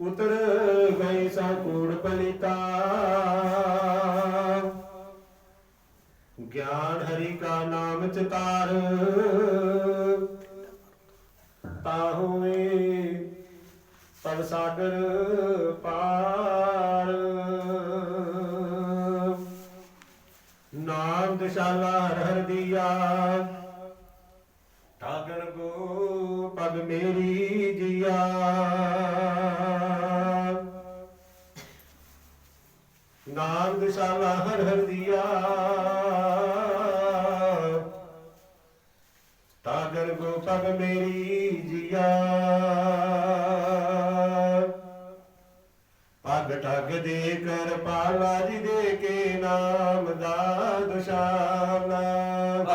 ਉਤਰ ਗਈ ਸਾਕੂੜ ਪਲਿਤਾ ਗਿਆਨ ਹਰੀ ਕਾ ਨਾਮ ਚਤਾਰ। ਤਾਹੂਏ ਪਵ ਸਾਗਰ ਪਾਰ। ਨਾਮ ਦਿਸ਼ਾਲਾ ਹਰ ਹਰ ਦੀਆ। ਠਾਕਰ ਕੋ ਪਗ ਮੇਰੀ ਨਾਮ ਦਿਸ਼ਾਲਾ ਹਰ ਹਰ ਦੀਆ। ਠਾਕਰ ਕੋ ਪਗ ਮੇਰੀ ਜੀਆ। ਪਗ ਠਗ ਦੇ ਕਰ ਪਾਲਾ ਜੀ ਦੇ ਕੇ ਨਾਮ ਦਾ ਦੁਸ਼ਾਲਾ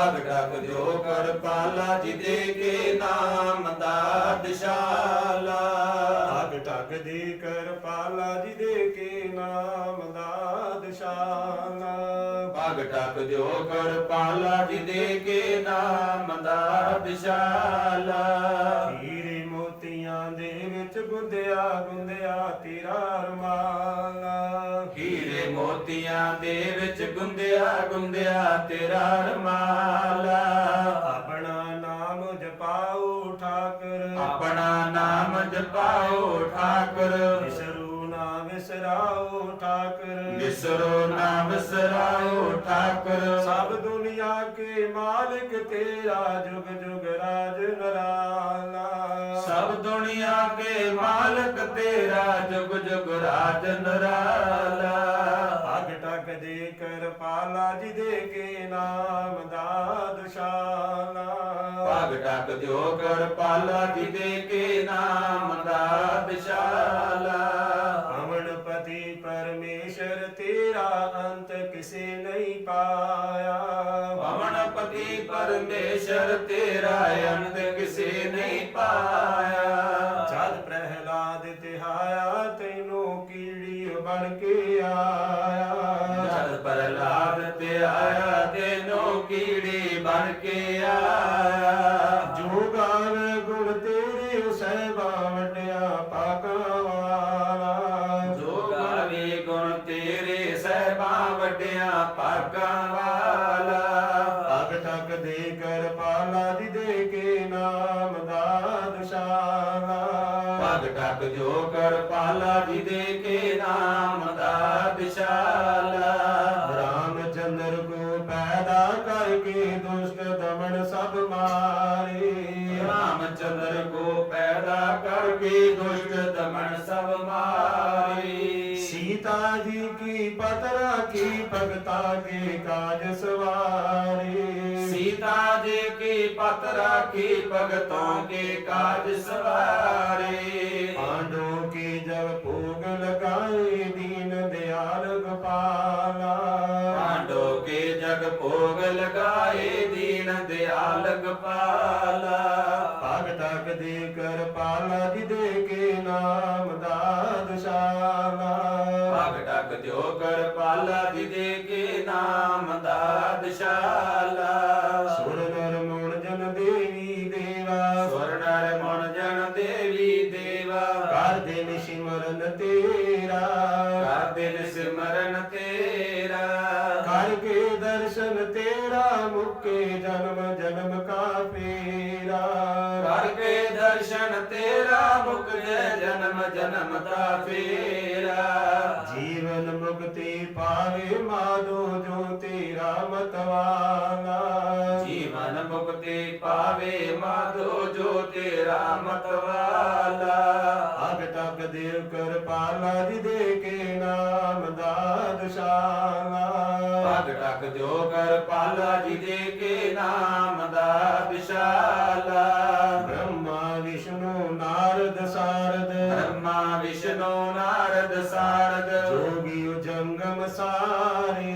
ਭਗ ਡਕ ਜੋ ਕਰ ਪਾਲਾ ਜੀ ਦੇ ਕੇ ਨਾਮ ਦਾ ਦਿਸ਼ਾਲਾ। ਠਗ ਠਗ ਦੇ ਕਰ ਪਾਲਾ ਜੀ ਦੇ ਕੇ ਨਾਮ ਦਾ ਦੁਸ਼ਾਲਾ। ਭਗ ਡਕ ਜੋ ਕਰ ਪਾਲਾ ਜੀ ਦੇ ਕੇ ਨਾਮ ਦਾ ਦਿਸ਼ਾਲਾ। ਹੀਰੇ ਮੋਤੀਆਂ ਦੇ ਵਿੱਚ ਗੁੰਦਿਆ ਗੁੰਦਿਆ ਤੇਰਾ ਰਮਾਲਾ। ਮੋਤੀਆਂ ਦੇ ਵਿੱਚ ਗੁੰਦਿਆ ਗੁੰਦਿਆ ਤੇਰਾ ਰਮਾਲਾ। ਆਪਣਾ ਨਾਮ ਜਪਾਓ ਠਾਕਰ। ਆਪਣਾ ਨਾਮ ਜਪਾਓ ਠਾਕੁਰ। ਵਿਸਰੂ ਨਾ ਵਿਸਰਾਓ ਠਾਕਰ। ਵਿਸਰੋ ਨਾ ਵਿਸਰਾਓ ਠਾਕੁਰ। ਸਭ ਦੁਨੀਆ ਕੇ ਮਾਲਿਕ ਤੇਰਾ ਜੁਗ ਜੁਗ ਰਾਜ ਨਰਾਲਾ। ਸਭ ਦੁਨੀਆ ਕੇ ਮਾਲਕ ਤੇਰਾ ਜੁਗ ਜੁਗ ਰਾਜ ਨਰਾਲਾ। ਅਗ ਟਕ ਦੇ ਕਰ ਪਾਲਾ ਜੀ ਦੇ ਕੇ ਨਾਮ ਦਾ ਦੁਸ਼ਾਲਾ। ਭਗ ਟਕ ਜੋ ਕਰ ਪਾਲਾ ਜੀ ਦੇ ਕੇ ਨਾਮ ਦਾ ਵਿਸ਼ਾਲਾ ਅਮਨ ਪਤੀ ਪਰਮੇਸ਼ਰ ਤੇਰਾ ਅੰਤ ਕਿਸੇ ਨਹੀਂ ਪਾਇਆ। ਪਵਨ ਪਤੀ ਪਰਮੇਸ਼ਰ ਤੇਰਾ ਅੰਤ ਕਿਸੇ ਨਹੀਂ ਪਾਇਆ। ਜਦ ਪ੍ਰਹਿਲਾਦ ਤਿਹਾਇਆ ਤੈਨੂੰ ਕੀੜੀ ਬਣ ਕੇ ਆਇਆ। ਆਇਆ ਤੈਨੂੰ ਕੀੜੀ ਬਣ ਕੇ ਆਇਆ। ਜੋ ਗਾਵੇ ਗੁਣ ਤੇਰੇ ਸਹਿਬਾ ਵਟਿਆ ਪਾਕਾਂ ਵਾਲਾ। ਜੋ ਗਾਵੇ ਗੁਣ ਤੇਰੇ ਸਹਿਬਾਂ ਵੱਡਿਆਂ ਭਾਗਾਂ ਵਾਲਾ। ਅਗ ਠਕ ਦੇ ਕਰ ਪਾਲਾ ਦੀ ਦੇ ਕੇ ਨਾਮ ਦਾ ਦੁਸ਼ਾਲਾ ਜੋ ਕਰ ਪਾਲਾ ਜੀ ਦੇ ਕਰਕੇ ਦੁਸ਼ਟ ਦਮਨ ਸਭ ਮਾਰੇ ਸੀਤਾ ਜੀ ਕੀ ਪਤਰਾ ਕੀ ਭਗਤਾ ਕੇ ਕਾਜ ਸਵਾਰੇ ਸੀਤਾ ਜੀ ਕੀ ਪਤ ਰਾਖੀ ਭਗਤੋਂ ਕੇ ਕਾਜ ਸਵਾਰੇ ਪਾਂਡੋ ਕੀ ਜਬ ਭੋਗ ਲਗਾਏ ਦੀਨ ਦਿਆਲ ਗੋਪਾਲਾ ਪਾਂਡੋ ਕੇ ਜਗ ਭੋਗ ਲਗਾਏ ਦੀਨ ਦਿਆਲ ਗਪਾਲਾ ਦੇ ਕਰ ਪਾਲਾ ਜੀ ਦੇ ਕੇ ਨਾਮ ਦਾ ਦੁਸ਼ਾਲਾ ਭਗ ਟਕ ਜੋ ਕਰ ਪਾਲਾ ਜੀ ਦੇ ਕੇ ਨਾਮ ਦਾ ਦਿਸ਼ਾਲਾ ਸੁਰ ਨਰ ਮੁਣ ਜਨ ਦੇਵੀ ਦੇਵਾ। ਸਵਰਨਰ ਮਨ ਜਨ ਦੇਵੀ ਦੇਵਾ। ਕਰ ਦੇ ਸਿਮਰਨ ਤੇਰਾ। ਕਰ ਦਿਨ ਸਿਮਰਨ ਜਨਮ ਜਨਮ ਦਾ ਫੇਰਾ। ਜੀਵਨ ਮੁਕਤੀ ਪਾਵੇ ਮਾਧੋ ਜੋ ਤੇਰਾ ਮਤਵਾਲਾ। ਜੀਵਨ ਮੁਕਤੀ ਪਾਵੇ ਮਾਧੋ ਜੋ ਤੇਰਾ ਮਤਵਾਲਾ। ਅਗ ਤਕ ਦੇਵ ਕਰ ਪਾਲਾ ਜੀ ਦੇ ਕੇ ਨਾਮ ਦਾ ਦੁਸ਼ਾਲਾ। ਭਗ ਟਕ ਜੋ ਕਰ ਪਾਲਾ ਜੀ ਦੇ ਕੇ ਨਾਮ ਦਾ ਵਿਸ਼ਨੂੰ ਨਾਰਦ ਸਾਰਦ ਜੋਗੀ ਜੰਗਮ ਸਾਰੇ।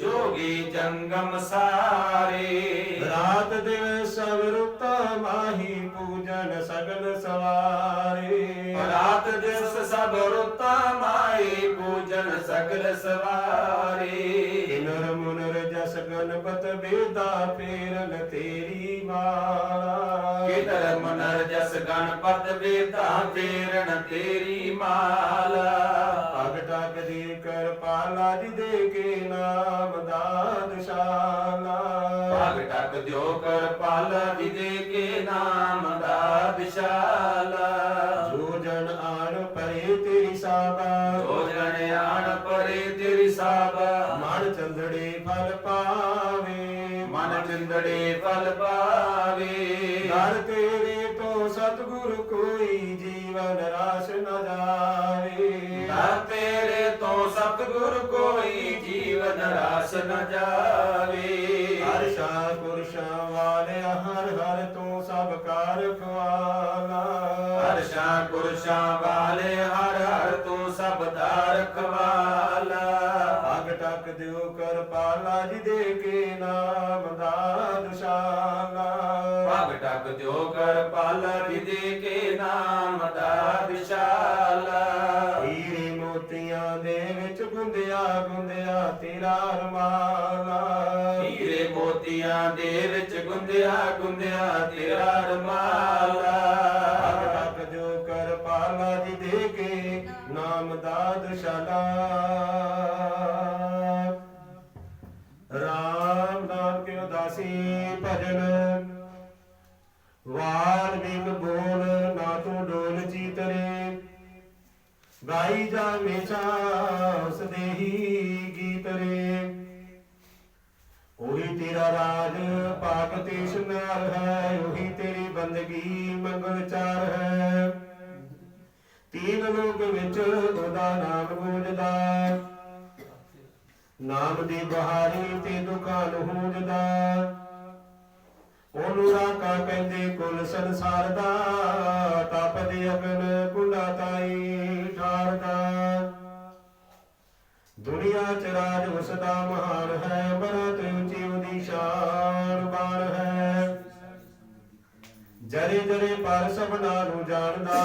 ਜੋਗੀ ਜੰਗਮ ਸਾਰੇ। ਰਾਤ ਦਿਨ ਸਭ ਰੁੱਤਾ ਮਾਹੀ ਪੂਜਨ ਸਗਲ ਸਵਾਰੇ। ਰਾਤ ਦਿਵਸ ਸਭ ਰੁੱਤਾ ਮਾਈ ਪੂਜਨ ਸਗਲ ਸਵਾਰੇ। ਅਨਪਤ ਬੇਦਾ ਫੇਰਨ ਤੇਰੀ ਮਾਲਾ। ਕਿ ਧਰਮ ਨਰ ਜਸ ਗਣਪਤ ਵੇਦਾਂ ਫੇਰਨ ਤੇਰੀ ਮਾਲਾ। ਪਗ ਟਕ ਦੀ ਕਿਰਪਾਲਾ ਜੀ ਦੇ ਕੇ ਨਾਮ ਦਾਦਸ਼ਾਲਾ। ਭਾਗ ਟਕ ਦਿਓ ਕਰ ਪਾਲ ਵਿਦੇ ਕੇ ਨਾਮ ਦਾ ਵਿਸ਼ਾਲਾ ਚੰਦੜੇ ਫਲ ਪਾਵੇ। ਮਨ ਚਿੰਦੜੇ ਫਲ ਪਾਵੇ। ਦਰ ਤੇਰੇ ਤੋਂ ਸਤਿਗੁਰ ਕੋਈ ਜੀਵਨ ਰਾਸ ਨ ਜਾਵੇ। ਦਰ ਤੇਰੇ ਤੋਂ ਸਤਿਗੁਰ ਕੋਈ ਜੀਵਨ ਰਾਸ ਨ ਜਾਵੇ। ਹਰ ਸ਼ਾ ਪੁਰਸ਼ਾ ਵਾਲੇ ਹਰ ਹਰ ਤੋਂ ਸਭ ਕਾਰ ਖਵਾਲਾ। ਹਰਸ਼ਾਂ ਕੁਰਸ਼ਾਂ ਵਾਲੇ ਹਰ ਪਾਲ ਵਿਦੇ ਕੇ ਨਾਮ ਦਾ ਵਿਸ਼ਾਲਾ। ਹੀਰੇ ਮੋਤੀਆਂ ਦੇ ਵਿੱਚ ਗੁੰਦਿਆ ਗੁੰਦਿਆ ਤੇਰਾ ਰਮਾਲਾ। ਹੀਰੇ ਮੋਤੀਆਂ ਦੇ ਵਿੱਚ ਗੁੰਦਿਆ ਗੁੰਦਿਆ ਤੇਰਾ ਰਮਾਲਾ। ਟਕ ਦਿਓ ਕਰ ਪਾਲਾ ਜੀ ਦੇ ਕੇ ਨਾਮ ਦਾਦਸ਼ਾਲਾ ਰਾਮ ਗਾਈ ਜਾ ਮੇਚਾ ਦੇਹੀ ਗੀਤ ਰੇ। ਉਹੀ ਤੇਰਾ ਰਾਜ ਪਾਕ ਤੇਸ਼ ਨਾਲ ਹੈ, ਉਹੀ ਤੇਰੀ ਬੰਦਗੀ ਮੰਗਲ ਚਾਰ ਹੈ। ਤੀਨ ਲੋਕ ਵਿੱਚ ਉਹਦਾ ਨਾਮ ਗੂੰਜਦਾ। ਨਾਮ ਦੀ ਬਹਾਰੀ ਤੇ ਦੁਕਾਨ ਹੂੰਜਦਾ। ਉਹਨੂੰ ਰਾਕਾ ਕਹਿੰਦੇ ਕੁੱਲ ਸੰਸਾਰ ਦਾ ਤਪਦੇ ਅਗਨ ਕੁੰਡਾ ਤਾਈ। ਦੁਨੀਆ ਚ ਰਾਜ ਉਸ ਦਾ ਮਹਾਨ ਹੈ ਬਰਤ ਉੱਚੀ ਉਹਦੀ ਸ਼ਾਨ ਬਾਣ ਹੈ। ਜਰੇ ਜਰੇ ਪਰ ਸਭਨਾ ਨੂੰ ਜਾਣਦਾ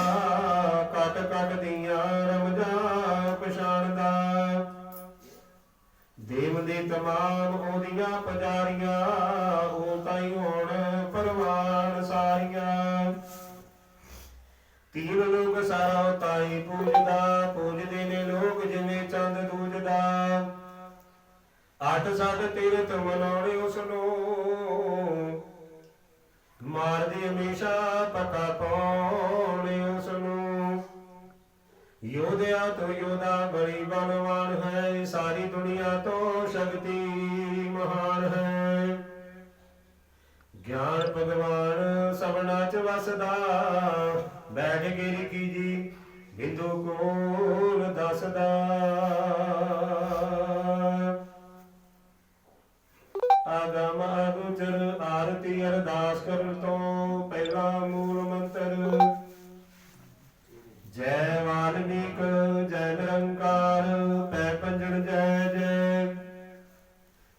ਕਟ ਕਟ ਦੀਆਂ ਰਮਜਾਂ ਪਛਾਣਦਾ। ਦੇਵ ਦੇ ਤਮਾਮ ਉਹਦੀਆਂ ਪਜਾਰੀਆਂ, ਉਹ ਤਾਈ ਹੋਣ ਪਰਵਾਨ ਸਾਰੀਆਂ। ਤੀਨ ਲੋਕ ਸਾਰਾ ਤਾਈ ਪੂਜਦਾ, ਪੂਜਦੇ ਅੱਠ ਸੱਤ ਤੀਰਥ ਮਨਾਉਣੇ ਉਸ ਨੂੰ ਮਾਰਦੇ ਹਮੇਸ਼ਾ ਪਤਾ ਪਾਉਣੇ ਉਸ ਨੂੰ ਯੋਧਿਆ ਤੋਂ ਯੋਧਾ ਬੜੀ ਬਲਵਾਨ ਹੈ, ਸਾਰੀ ਦੁਨੀਆ ਤੋਂ ਸ਼ਕਤੀ ਮਹਾਨ ਹੈ। ਗਿਆਨ ਭਗਵਾਨ ਸਭਨਾ ਚ ਵਸਦਾ, ਬੈਠ ਗਿਰੀ ਕੀਜੀ ਬਿੰਦੂ ਕੋਲ ਦੱਸਦਾ। ਆਗਮ ਅਗੁਚਰ ਆਰਤੀ ਅਰਦਾਸ ਕਰਨ ਤੋਂ ਪਹਿਲਾ ਮੂਲ ਮੰਤਰ। ਜੈ ਵਾਲਮੀਕ, ਜੈ ਨਿਰੰਕਾਰ, ਪੈ ਪੰਜਣ ਜੈ ਜੈ।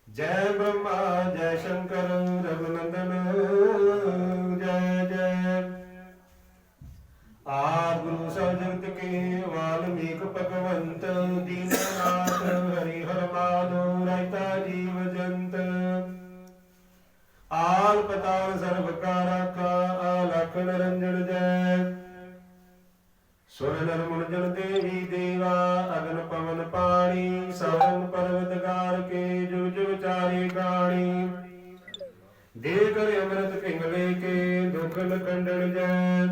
ਜੈ ਬ੍ਰਹਮਾ, ਜੈ ਸ਼ੰਕਰ। ਸੁਰ ਨਰ ਮੁਰਜਨ ਦੇਵੀ ਦੇਵਾ, ਅਗਨ ਪਵਨ ਪਾਣੀ ਸਵਰਨ ਪਰਵਤ ਗਾਰ ਕੇ ਜੁਗ ਜੁਗ ਚਾਰੇ ਗਾਣੀ। ਦੇ ਕਰ ਅੰਮ੍ਰਿਤ ਪਿੰਗਲੇ ਕੇ, ਦੁਖ ਲਕੰਡਣ ਜੈ।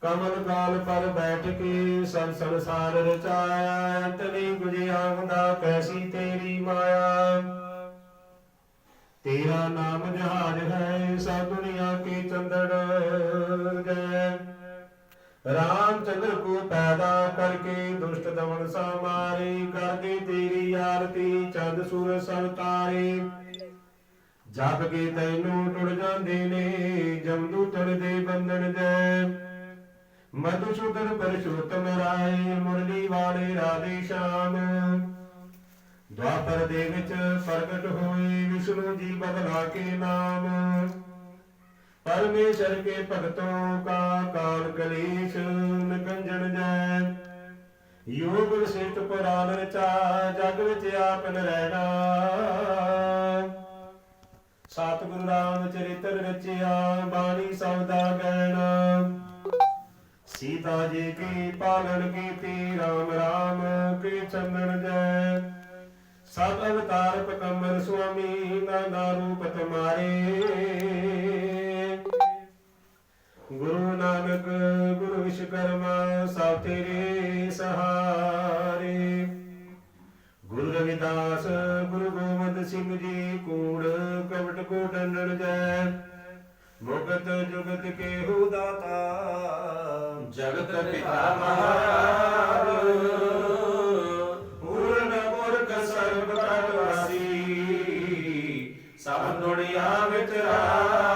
ਕਮਲ ਕਾਲ ਪਰ ਬੈਠ ਕੇ ਸੰ ਸੰਸਾਰ ਰਚਾਇਆ, ਤਨੀ ਗੁਜਿਆ ਹੁੰਦਾ ਕੈਸੀ ਤੇਰੀ ਮਾਇਆ। ਤੇਰਾ ਨਾਮ ਜਹਾਜ ਹੈ, ਸਭ ਦੁਨੀਆ ਕੀ ਚੰਦੜ ਜੈ। ਰਾਮਚੰਦਰ ਕੋ ਪੈਦਾ ਕਰਕੇ ਦੁਸ਼ਟ ਦਮਨ ਸਮਾਰੇ ਕਰਦੇ ਤੇਰੀ ਆਰਤੀ, ਚੰਦ ਸੂਰ ਸਭ ਤਾਰੇ। ਜਪ ਕੇ ਤੈਨੂੰ ਟੁੱਟ ਜਾਂਦੇ ਨੇ ਜਮਦੂਤੜ ਦੇ ਬੰਧਨ ਜੈ ਮਧੁਸੂਦਨ ਪਰਸ਼ੋਤਮ ਰਾਏ, ਮੁਰਲੀ ਵਾਲੇ ਰਾਧੇ ਸ਼ਾਮ। ਦੁਆਪਰ ਦੇ ਵਿੱਚ ਪ੍ਰਗਟ ਹੋਏ ਵਿਸ਼ਨੂੰ ਜੀ ਬਦਲਾ ਕੇ ਨਾਮ। ਪਰਮੇਸ਼ਰ ਕੇ ਭਗਤੋਂ ਕਾ ਕਾਲ ਕਲੇਸ਼ ਨਿਕੰਜਨ ਜੈ। ਯੋਗ ਵਿਸ਼ਿਸ਼ਟ ਪੁਰਾਨ ਰਚਾ, ਜਗ ਵਿੱਚ ਆਪਨ ਰਹਿਣਾ। RAM RAM ਚਰਿਤ੍ਰ ਰਚਿਆ, ਬਾਣੀ ਸਬਦਾ ਗੈਣ ਸੀਤਾ ਜੀ ਕੀ ਪਾਲਣ ਕੀਤੀ, ਰਾਮ ਰਾਮ ਕੀ ਚੰਦਨ ਜੈ। ਸਭ ਅਵਤਾਰ ਪਕੰਬਰ ਸੁਆਮੀ, ਨਾਨਾ ਰੂਪ ਤੁਮਾਰੇ। ਗੁਰੂ ਨਾਨਕ, ਗੁਰੂ ਵਿਸ਼ਵਕਰਮਾ ਸਭ ਤੇਰੇ ਸਹਾਰੇ। ਗੁਰੂ ਰਵਿਦਾਸ, ਗੁਰੂ ਗੋਬਿੰਦ ਸਿੰਘ ਜੀ, ਕੂੜ, ਕਵਟ ਕੋ ਡੰਡਣ ਜੈ। ਮੁਕਤ ਜੁਗਤ ਕੇਹੂ ਦਾਤਾ, ਜਗਤ ਪਿਤਾ ਮਹਾਰਾਜ। ਸਰਬ ਪ੍ਰਵਾਸੀ ਸਭ ਦੁਨੀਆ ਵਿੱਚ ਰਾਜ।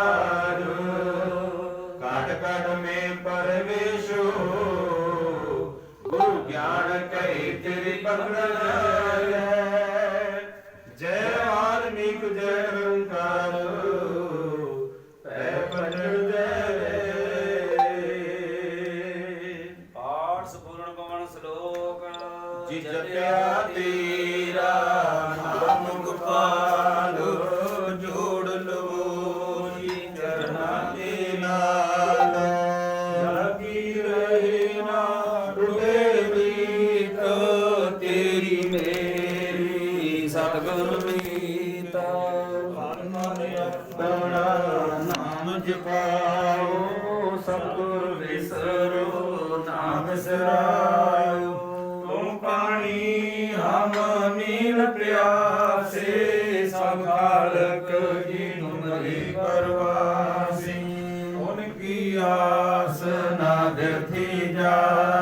ਤੇਰੀ ਆਪਣਾ ਨਾਮ ਜਪਾਓ ਸਤਿਗੁਰ ਵਿਸਰੋ ਨਾਮ ਵਿਸਰਾਇਓ ਤੁਮ ਪਾਣੀ ਹਮ ਨੀਲ ਪਿਆਸੇ, ਸਭ ਖਾਲਕ ਜੀ ਤੁਮਰੀ ਪਰਵਾਸੀ। ਉਨ ਕੀ ਆਸ ਨਾ ਬਿਰਥੀ ਜਾਏ।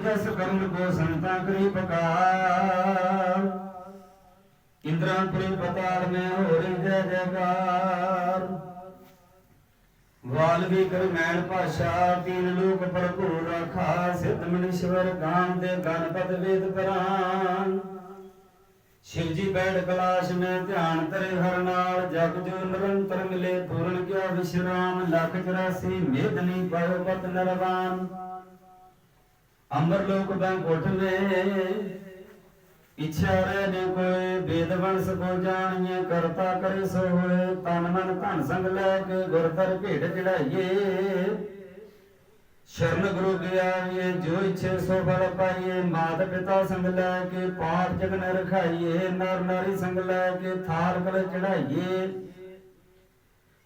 ਤਿਸ ਕਰਨ ਕੋ ਸੰਤਾ ਕਰੀ ਪਕਾਰ। ਇੰਦਰਾਂ ਪ੍ਰੇ ਪਤਾਲ ਮੈਂ ਹੋ ਜੈ ਜੈਕਾਰ। ਵਾਲਮੀਕ ਰਮੈਣ ਭਾਸ਼ਾ, ਤੀਨ ਲੋਕ ਭਰਪੂਰ ਰਖਾ ਸਿੱਧ ਮਨੀਸ਼ਵਰ ਗਾਮ ਦੇ ਗਣਪਤ ਵੇਦ ਪ੍ਰਾਨ ਸ਼ਿਵ ਜੀ ਬੈਠ ਕਲਾਸ਼ ਮੈਂ ਧਿਆਨ ਤਰੇ ਹਰ ਨਾਲ, ਜਗ ਜੋ ਨਿਰੰਤਰ ਮਿਲੇ, ਪੂਰਨ ਕਿਆ ਵਿਸ਼ਰਾਮ, ਲੱਖ 84 ਮੇਦਨੀ ਪਰਵਤ ਨਰਵਾਨ। ਅਮਰ ਲੋਕ ਬੈਂਕ ਉਠਵੇ ਇਛੜੇ ਨੇ ਕੋਈ ਬੇਦਵੰਸ ਕੋ ਜਾਣੀਏ, ਕਰਤਾ ਕਰੇ ਸੋ ਹੋਏ ਤਨ ਮਨ ਧਨ ਸੰਗ ਲੈ ਕੇ ਗੁਰਦਰ ਭੇਟ ਚੜਾਈਏ। ਸ਼ਰਨ ਗੁਰੂ ਗਿਆਨੀਏ ਜੋ ਇਛੇ ਸੋ ਫਲ ਪਾਈਏ। ਮਾਤ ਪਿਤਾ ਸੰਗ ਲੈ ਕੇ ਪਾਠ ਜਗਨ ਰਖਾਈਏ। ਨਰ ਨਾਰੀ ਸੰਗ ਲੈ ਕੇ ਥਾਲ ਕਲ ਚੜਾਈਏ।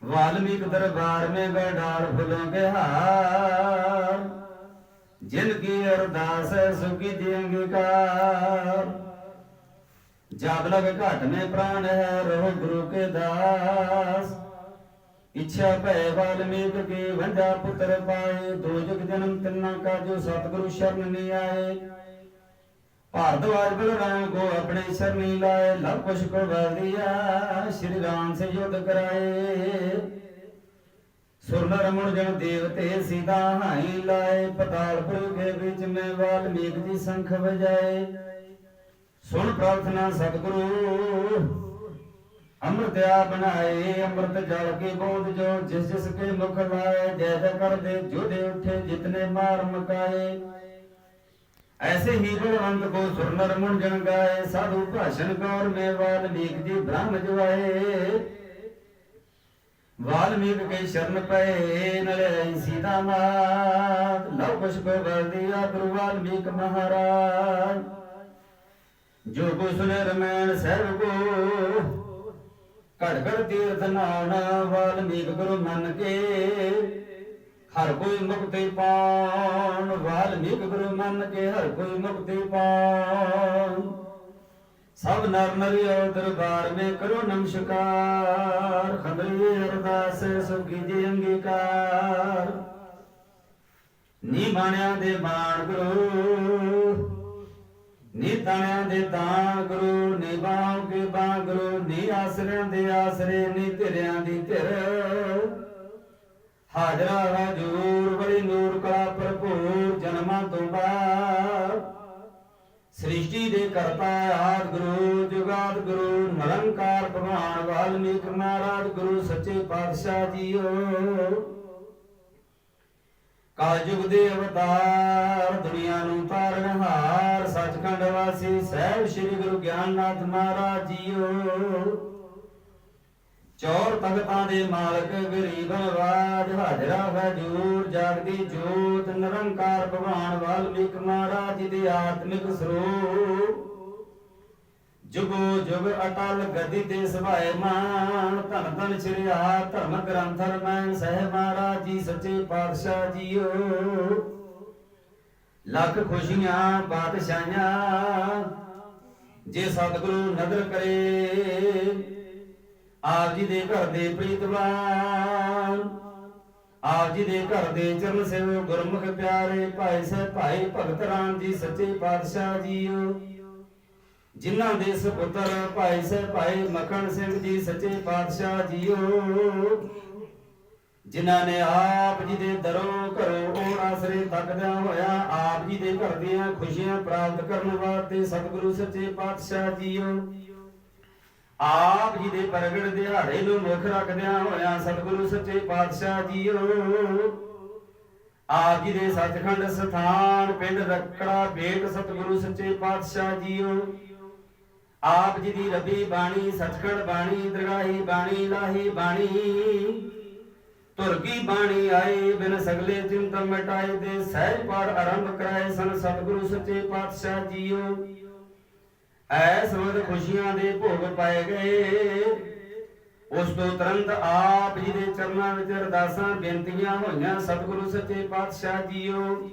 ਵਾਲਮੀਕ ਦਰਬਾਰ ਮੇ ਬੈਡਾਰ ਫੁਲੋਂ ਕੇ ਹਾਰ। ਜਿਨ ਕੀ ਅਰਦਾਸ ਸੁਖੀ ਜੀ ਅੰਗੀਕਾਰ ਜਬ ਲਗ ਘਟ ਮੇ ਪ੍ਰਾਣ ਹੈ, ਰਹੋ ਗੁਰੂ ਕੇ ਦਾਸ। ਇੱਛਾ ਭੈ ਵਾਲਮੀਕ ਕੇ ਵੰਡਾ ਪੁੱਤਰ ਪਾਏ, ਦੋ ਜਗ ਜਨਮ ਤਿੰਨਾ ਕਾ ਜੋ ਸਤਿਗੁਰੂ ਸ਼ਰਨ ਨੇ ਆਏ। ਭਾਰਦਵਾਜ ਬਲਰਾਮ ਕੋ ਆਪਣੇ ਸਰਨੀ ਲਾਏ ਲਭ ਕੁਛ ਕੋ ਵਰਦੀਆ, ਸ੍ਰੀ ਰਾਮ ਸੇ ਯੁੱਧ ਕਰਾਏ। ਸੁਰਨ ਰਮਣ ਜਨ ਦੇਵਤੇ ਸਿਦਾ ਹਾਈ ਲਾਏ ਪਤਾਲਪੁਰ ਦੇ ਵਿੱਚ ਮੈਂ ਵਾਲਮੀਕ ਜੀ ਸੰਖ ਵਜਾਏ। ਸੁਣ ਪ੍ਰਾਰਥਨਾ ਸਤਿਗੁਰੂ, ਅੰਮ੍ਰਿਤ ਆ ਬਣਾਏ ਅੰਮ੍ਰਿਤ ਜਲ ਕੇ ਬੋਧ ਜੋ, ਜਿਸ ਜਿਸ ਕੇ ਮੁਖ ਲਾਏ, ਜੈ ਜੈ ਕਰਦੇ ਜੁਦੇ ਉਠੇ ਜਿਤਨੇ ਮਾਰ ਮਕਾਏ। ਐਸੇ ਹੀ ਗੁਣਵੰਤ ਕੋ ਸੁਰਨ ਰਮਣ ਜਨ ਗਾਏ, ਸਾਧੂ ਭਾਸ਼ਣ ਕੌਰ ਮੇਵਾਲ ਵਾਲਮੀਕ ਜੀ ਬ੍ਰਹਮ ਜਵਾਏ ਵਾਲਮੀਕ ਕੇ ਸ਼ਰਨ ਪਏ ਨਲੇ ਸੀਤਾ ਮਾਤ ਲਵ ਕੁਸ਼ ਕੋ ਬਲਦੀਆ ਗੁਰੂ ਵਾਲਮੀਕ ਮਹਾਰਾਜ। ਜੋ ਕੋ ਸੁਨੇ ਰਮੈਣ ਸਹਿਬ ਕੋ, ਘੜ ਘੜ ਤੀਰਥ ਨਾਉਣ ਵਾਲਮੀਕ ਗੁਰੂ ਮੰਨ ਕੇ, ਹਰ ਕੋਈ ਮੁਕਤੀ ਪਾਉਣ। ਵਾਲਮੀਕ ਗੁਰੂ ਮੰਨ ਕੇ ਹਰ ਕੋਈ ਮੁਕਤੀ ਪਾਉਣ। ਸਭ ਨਰ ਨਰਿਓ ਦਰਬਾਰ ਮੇ ਕਰੋ ਨਮਸਕਾਰ ਖਬਰੀ ਅਰਦਾਸ ਸੁਖੀ ਜੀ ਅੰਗੀਕਾਰ। ਨੀ ਬਾਣਿਆਂ ਦੇ ਬਾਣ ਗੁਰੂ ਨੀ ਤਾਣਿਆਂ ਦੇ ਤਾਣ ਗੁਰੂ ਨੀ ਬਾਹ ਕੇ ਬਾਹ ਗੁਰੂ ਨੀ ਆਸਰਿਆਂ ਦੇ ਆਸਰੇ, ਨੀ ਧਿਰਿਆਂ ਦੀ ਧਿਰ। ਹਾਜ਼ਰਾ ਹਜੂਰ ਕਰਤਾ ਆਦ ਗੁਰੂ ਜੁਗਾਦ ਗੁਰੂ, ਨਿਰੰਕਾਰ ਭਗਵਾਨ ਵਾਲਮੀਕ ਮਹਾਰਾਜ, ਗੁਰੂ ਸੱਚੇ ਪਾਤਸ਼ਾਹ ਜੀਓ। ਕਾਲਯੁਗ ਦੇ ਅਵਤਾਰ, ਦੁਨੀਆ ਨੂੰ ਤਾਰਨ ਹਾਰ, ਸੱਚਖੰਡ ਵਾਸੀ ਸਹਿਬ ਸ੍ਰੀ ਗੁਰੂ ਗਿਆਨਨਾਥ ਮਹਾਰਾਜ ਜੀਓ। ਚੌਰ ਤਖਤਾਂ ਦੇ ਮਾਲਕ ਗਰੀਬ ਨਵਾਜ ਹਾਜ਼ਰਾ ਹਜੂਰ ਜਾਗਦੀ ਜੋਤ, ਨਿਰੰਕਾਰ ਭਗਵਾਨ ਵਾਲਮੀਕ ਮਹਾਰਾਜ ਦੇ ਆਤਮਿਕ ਸਰੂਪ। ਜੁਗੋ ਜੁਗ ਅਟਲ ਗਦੀ ਤੇ ਸਭਾਏ ਮਾਨ, ਧੰਨ ਧੰਨ ਸ੍ਰੀ ਆ ਧਰਮ ਗ੍ਰੰਥ ਰਮਾਇਣ ਸਹਿਬ ਮਹਾਰਾਜ ਜੀ, ਸੱਚੇ ਪਾਤਸ਼ਾਹ ਜੀਓ। ਲੱਖ ਖੁਸ਼ੀਆਂ ਬਾਦਸ਼ਾਹਾਂ ਜੇ ਸਤਿਗੁਰੂ ਨਦਰ ਕਰੇ ਆਪ ਜੀ ਦੇ ਘਰ ਦੇ ਪ੍ਰੀਤਵਾਨ, ਆਪ ਜੀ ਦੇ ਘਰ ਦੇ ਚਰਨ ਸੇਵ ਗੁਰਮੁਖ ਪਿਆਰੇ ਭਾਈ ਸਾਹਿਬ ਭਾਈ ਭਗਤ ਰਾਮ ਜੀ, ਸੱਚੇ ਪਾਤਸ਼ਾਹ ਜੀਓ। ਜਿਨ੍ਹਾਂ ਦੇ ਸੁਪੁੱਤਰ ਭਾਈ ਸਾਹਿਬ ਭਾਈ ਮੱਖਣ ਸਿੰਘ ਜੀ, ਸੱਚੇ ਪਾਤਸ਼ਾਹ ਜੀਓ। ਜਿਨ੍ਹਾਂ ਨੇ ਆਪ ਜੀ ਦੇ ਦਰੋਂ ਘਰੋਂ ਉਹ ਆਸਰੇ ਤੱਕਦਿਆਂ ਹੋਇਆ ਆਪ ਜੀ ਦੇ ਘਰ ਦੀਆਂ ਖੁਸ਼ੀਆਂ ਪ੍ਰਾਪਤ ਕਰਨ ਵਾਸਤੇ ਸਤਿਗੁਰੂ ਸੱਚੇ ਪਾਤਸ਼ਾਹ ਜੀਓ। ਆਪ ਜੀ ਦੇ ਪ੍ਰਗਟ ਦਿਹਾੜੇ ਨੂੰ ਮੁੱਖ ਰੱਖਦਿਆਂ ਹੋਇਆਂ ਸਤਿਗੁਰੂ ਸੱਚੇ ਪਾਤਸ਼ਾਹ ਜੀਓ। ਆਪ ਜੀ ਦੇ ਸੱਚਖੰਡ ਸਥਾਨ ਪਿੰਡ ਰਕੜਾ ਬੇਟ ਸਤਿਗੁਰੂ ਸੱਚੇ ਪਾਤਸ਼ਾਹ ਜੀਓ। ਆਪ ਜੀ ਦੀ ਰੱਬੀ ਬਾਣੀ, ਸੱਚਖੰਡ ਬਾਣੀ, ਦਰਗਾਹੀ ਬਾਣੀ, ਲਾਹੀ ਬਾਣੀ। ਤੁਰਗੀ ਬਾਣੀ ਆਏ ਬਿਨ ਸਗਲੇ ਚਿੰਤ ਮਿਟਾਏ ਦੇ ਸਹਿਜ ਪਾਠ ਆਰੰਭ ਕਰਾਏ ਸਨ ਸਤਿਗੁਰੂ ਸੱਚੇ ਪਾਤਸ਼ਾਹ ਜੀਓ। ਐਸ ਵਕਤ ਖੁਸ਼ੀਆਂ ਦੇ ਭੋਗ ਪਾਏ ਗਏ। ਉਸ ਤੋਂ ਤੁਰੰਤ ਆਪ ਜੀ ਦੇ ਚਰਨਾਂ ਵਿੱਚ ਅਰਦਾਸਾਂ ਬੇਨਤੀਆਂ ਹੋਈਆਂ। ਸਤਿਗੁਰੂ ਸੱਚੇ ਪਾਤਸ਼ਾਹ ਜੀਓ।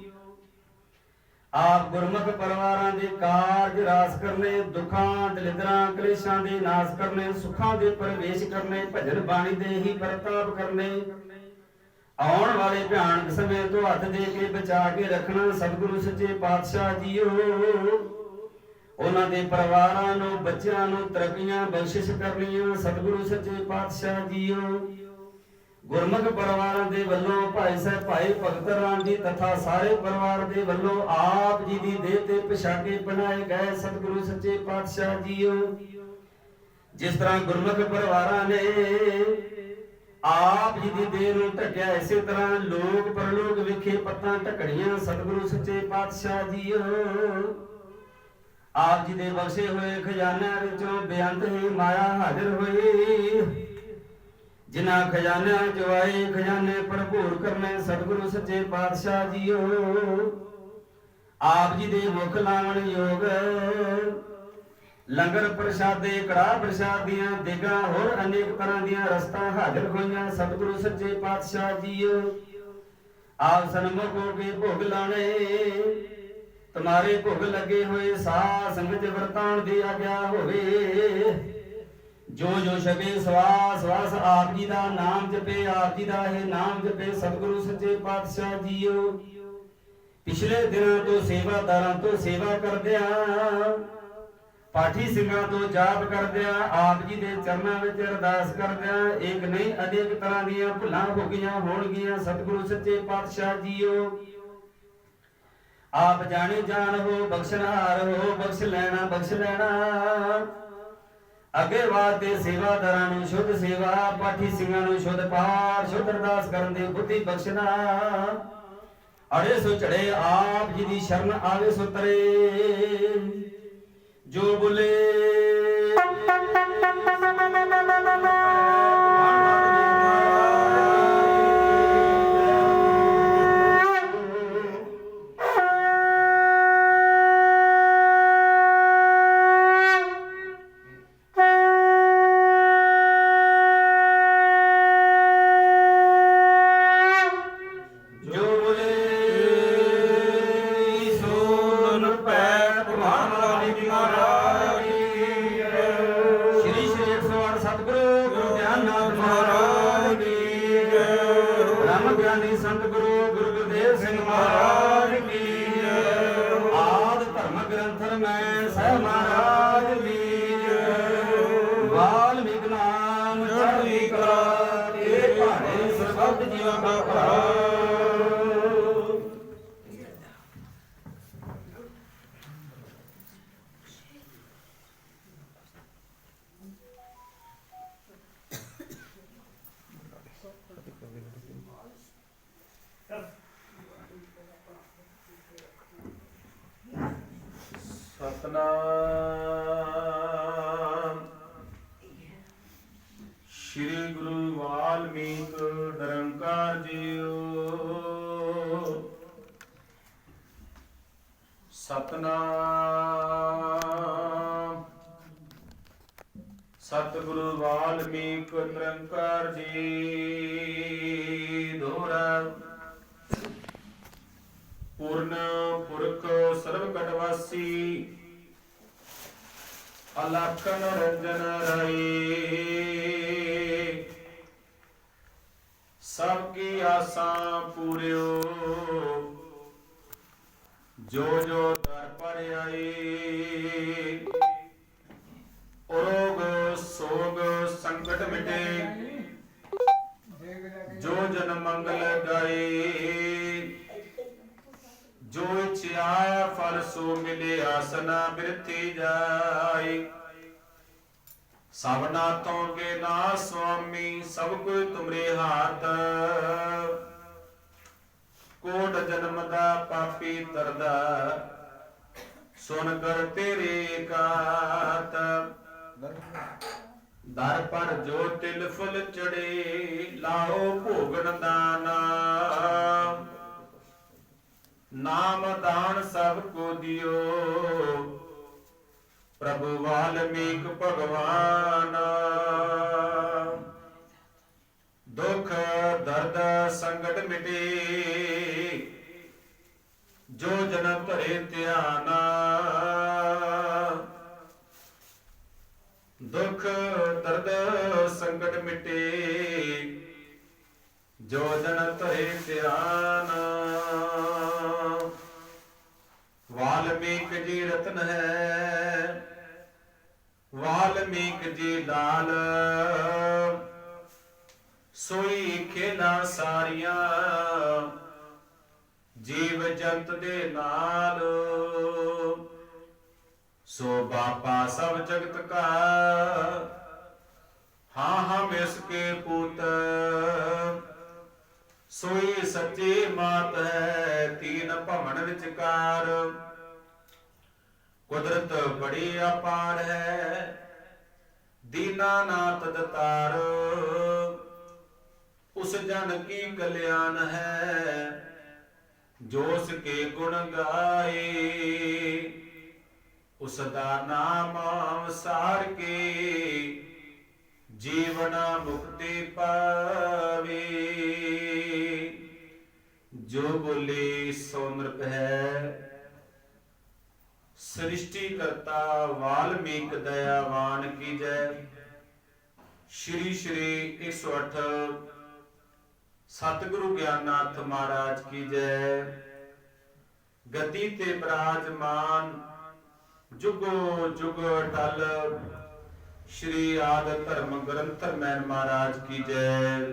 ਆਪ ਗੁਰਮੁਖ ਪਰਿਵਾਰਾਂ ਦੇ ਕਾਰਜ ਰਾਸ ਕਰਨੇ, ਦੁੱਖਾਂ, ਦਲਿਦਰਾਂ, ਕਲੇਸ਼ਾਂ ਦੇ ਨਾਸ ਕਰਨੇ, ਸੁੱਖਾਂ ਦੇ ਪ੍ਰਵੇਸ਼ ਕਰਨੇ, ਭਜਨ ਬਾਣੀ ਦੇ ਹੀ ਪ੍ਰਤਾਪ ਕਰਨੇ। ਆਉਣ ਵਾਲੇ ਭਿਆਨਕ ਸਮੇਂ ਤੋਂ ਹੱਥ ਦੇ ਕੇ ਬਚਾ ਕੇ ਰੱਖਣਾ ਸਤਿਗੁਰੂ ਸੱਚੇ ਪਾਤਸ਼ਾਹ ਜੀਓ। ਉਹਨਾਂ ਦੇ ਪਰਿਵਾਰਾਂ ਨੂੰ, ਬੱਚਿਆਂ ਨੂੰ ਤਰੱਕੀਆਂ, ਬਖਸ਼ਿਸ਼ ਕਰਨੀਆਂ ਸਤਿਗੁਰੂ ਸੱਚੇ ਪਾਤਸ਼ਾਹ ਜੀਓ। ਗੁਰਮੁਖ ਪਰਿਵਾਰਾਂ ਦੇ ਵੱਲੋਂ ਭਾਈ ਸਾਹਿਬ, ਭਾਈ ਭਗਤ ਰਾਮ ਜੀ ਤਥਾ ਸਾਰੇ ਪਰਿਵਾਰ ਦੇ ਵੱਲੋਂ ਆਪ ਜੀ ਦੀ ਦੇਹ ਤੇ ਪਿਛਾਕੇ ਬਣਾਏ ਗਏ ਸਤਿਗੁਰੂ ਸੱਚੇ ਪਾਤਸ਼ਾਹ ਜੀਓ। ਜਿਸ ਤਰ੍ਹਾਂ ਗੁਰਮੁਖ ਪਰਿਵਾਰਾਂ ਨੇ ਆਪ ਜੀ ਦੀ ਦੇਹ ਨੂੰ ਢੱਕਿਆ, ਇਸੇ ਤਰ੍ਹਾਂ ਲੋਕ ਪਰਲੋਕ ਵਿਖੇ ਪੱਤਾਂ ਢਕੜੀਆਂ ਸਤਿਗੁਰੂ ਸੱਚੇ ਪਾਤਸ਼ਾਹ ਜੀਓ। ਆਪ ਜੀ ਦੇ ਬਖਸ਼ੇ ਹੋਏ ਖਜ਼ਾਨਿਆਂ ਵਿੱਚੋਂ ਬੇਅੰਤ ਹੀ ਮਾਇਆ ਹਾਜ਼ਰ ਹੋਈ। ਜਿਨ੍ਹਾਂ ਖਜ਼ਾਨਿਆਂ ਚੋਂ ਆਏ ਖਜ਼ਾਨੇ ਭਰਪੂਰ ਕਰਨੇ ਸਤਿਗੁਰੂ ਸੱਚੇ ਪਾਤਸ਼ਾਹ ਜੀਓ। ਆਪ ਜੀ ਦੇ ਮੁਖ ਲਾਵਣ ਯੋਗ ਲੰਗਰ ਪ੍ਰਸ਼ਾਦੇ, ਕੜਾਹ ਪ੍ਰਸ਼ਾਦ ਦੀਆਂ ਦੇਗਾਂ, ਹੋਰ ਅਨੇਕ ਤਰ੍ਹਾਂ ਦੀਆਂ ਰਸਤਾ ਹਾਜ਼ਰ ਹੋਈਆਂ ਸਤਿਗੁਰੂ ਸੱਚੇ ਪਾਤਸ਼ਾਹ ਜੀਓ। ਆਪ ਸਨਮੁਖ ਹੋ ਕੇ ਭੋਗ ਲਾਣੇ ਤੁਮਾਰੇ ਭੁਗ ਲੱਗੇ ਹੋਏ ਸਾਧ ਸੰਗਤ ਵਰਤਾਨ ਦੀ ਆਗਿਆ ਹੋਵੇ। ਜੋ ਜੋ ਛਕੇ ਸਵਾਸ ਸਵਾਸ ਆਪ ਜੀ ਦਾ ਨਾਮ ਜਪੇ, ਆਪ ਜੀ ਦਾ ਇਹ ਨਾਮ ਜਪੇ, ਸਤਿਗੁਰੂ ਸੱਚੇ ਪਾਤਸ਼ਾਹ ਜੀਓ। ਪਿਛਲੇ ਦਿਨਾਂ ਤੋਂ ਸੇਵਾਦਾਰਾਂ ਤੋਂ ਸੇਵਾ ਕਰਦਿਆਂ, ਪਾਠੀ ਸਿੰਘਾਂ ਤੋਂ ਜਾਪ ਕਰਦਿਆਂ, ਆਪ ਜੀ ਦੇ ਚਰਨਾਂ ਵਿੱਚ ਅਰਦਾਸ ਕਰਦਿਆਂ ਇੱਕ ਨਹੀਂ ਅਨੇਕ ਤਰ੍ਹਾਂ ਦੀਆਂ ਭੁੱਲਾਂ ਹੋ ਗਈਆਂ ਹੋਣਗੀਆਂ, ਸਤਿਗੁਰੂ ਸੱਚੇ ਪਾਤਸ਼ਾਹ ਜੀਓ। ਆਪ ਜਾਣੇ ਜਾਣ ਹੋ ਬਖਸ਼ਣਹਾਰ ਹੋ, ਬਖਸ਼ ਲੈਣਾ ਬਖਸ਼ ਲੈਣਾ। ਅੱਗੇ ਵਾਸਤੇ ਸੇਵਾਦਾਰਾਂ ਨੂੰ ਸ਼ੁੱਧ ਸੇਵਾ, ਪਾਠੀ ਸਿੰਘਾਂ ਨੂੰ ਸ਼ੁੱਧ ਪਾਠ, ਸ਼ੁੱਧ ਅਰਦਾਸ ਕਰਨ ਦੀ ਬੁੱਧੀ ਬਖਸ਼ਣਾ। ਅੜੇ ਸੋ ਚੜੇ, ਆਪ ਜੀ ਦੀ ਸ਼ਰਨ ਆਵੇ ਸੋ ਤਰੇ। ਜੋ ਬੁਲੇ। ਭਾਣੇ ਜੀਵਾਂ ਦਾ ਭਲਾ ਸਤਨਾਮ ਸ੍ਰੀ ਗੁਰੂ ਵਾਲਮੀਕ ਨਿਰੰਕਾਰ ਜੀਓ ਸਤਨਾਮ ਸਤਿਗੁਰੂ ਵਾਲਮੀਕ ਨਿਰੰਕਾਰ ਜੀ ਦੋਹਰਾ ਪੂਰਨ ਪੁਰਖ ਸਰਬ ਕਟਵਾਸੀ ਅਲਖਨ ਰੰਜਨ ਰਾਏ ਸਭ ਕੀ ਆਸਾਂ ਪੂਰਿਓ, ਜੋ ਜੋ ਦਰ ਪਰ ਆਈ। ਰੋਗ ਸੋਗ ਸੰਕਟ ਮਿਟੇ। ਜੋ ਜਨ ਮੰਗਲ ਗਾਏ ਜੋ ਇਛਿਆ ਫਲ ਸੋ ਮਿਲੇ ਆਸਨਾ ਬਿਰਥੀ ਜਾਈ ਸਭਨਾ ਤੋਂ ਕੇ ਨਾ ਸੁਆਮੀ ਸਭ ਕੋਈ ਤੁਮਰੇ ਹਾਥ। ਕੋਟ ਜਨਮ ਦਾ ਪਾਪੀ ਤਰਦਾ ਸੁਨ ਕਰ ਤੇਰੇ ਕਾਤ। ਦਰ ਪਰ ਜੋ ਤਿਲ ਫੁਲ ਚੜੇ, ਲਾਓ ਭੋਗਨ ਦਾਨਾ। ਨਾਮ ਦਾਨ ਸਭ ਕੋ ਦਿਓ, ਪ੍ਰਭੂ ਵਾਲਮੀਕ ਭਗਵਾਨ। ਦੁਖ ਦਰਦ ਸੰਕਟ ਮਿਟੇ, ਜੋ ਜਨ ਧਰੇ ਧਿਆਨਾ। ਦੁਖ ਦਰਦ ਸੰਕਟ ਮਿਟੇ, ਜੋ ਜਨ ਧਰੇ ਧਿਆਨ। ਵਾਲਮੀਕ ਜੀ ਰਤਨ ਹੈ, ਵਾਲਮੀਕ ਜੀ ਲਾਲ। ਸੋਈ ਖੇਲਾ ਸਾਰੀਆਂ, ਜੀਵ ਜੰਤ ਦੇ ਨਾਲ। ਸੋ ਬਾਪਾ ਸਭ ਜਗਤ ਕਾ। ਹਾਂ ਹਮ ਇਸ ਕੇ ਪੁੱਤ। ਸੋਈ ਸੱਚੀ ਮਾਤ ਹੈ, ਤੀਨ ਭਵਨ ਵਿਚਕਾਰ। ਕੁਦਰਤ ਬੜੀ ਅਪਾਰ ਹੈ ਦੀਨਾਨਾਥ ਦਤਾਰ। ਉਸ ਜਨ ਕੀ ਕਲਿਆਣ ਹੈ, ਜੋਸ ਕੇ ਗੁਣ ਗਾਏ। ਉਸ ਦਾ ਨਾਮ ਵਿਸਾਰ ਕੇ ਜੀਵਨ ਮੁਕਤੀ ਪਾਵੇ। ਜੋ ਬੋਲੇ ਸੋ ਨ੍ਰਿਪ ਹੈ, ਸ੍ਰਿਸ਼ਟੀ ਕਰਤਾ ਵਾਲਮੀਕ ਦਇਆਵਾਨ ਕੀ ਜੈ। ਸ਼੍ਰੀ ਸ਼੍ਰੀ 108 ਸਤਿਗੁਰੂ ਗਿਆਨਨਾਥ ਮਹਾਰਾਜ ਕੀ ਜੈ। ਗਤੀ ਤੇ ਬਰਾਜਮਾਨ ਜੁਗੋ ਜੁਗ ਟਲ ਸ਼੍ਰੀ ਆਦ ਧਰਮ ਗ੍ਰੰਥ ਮੈਨ ਮਹਾਰਾਜ ਕੀ ਜੈ।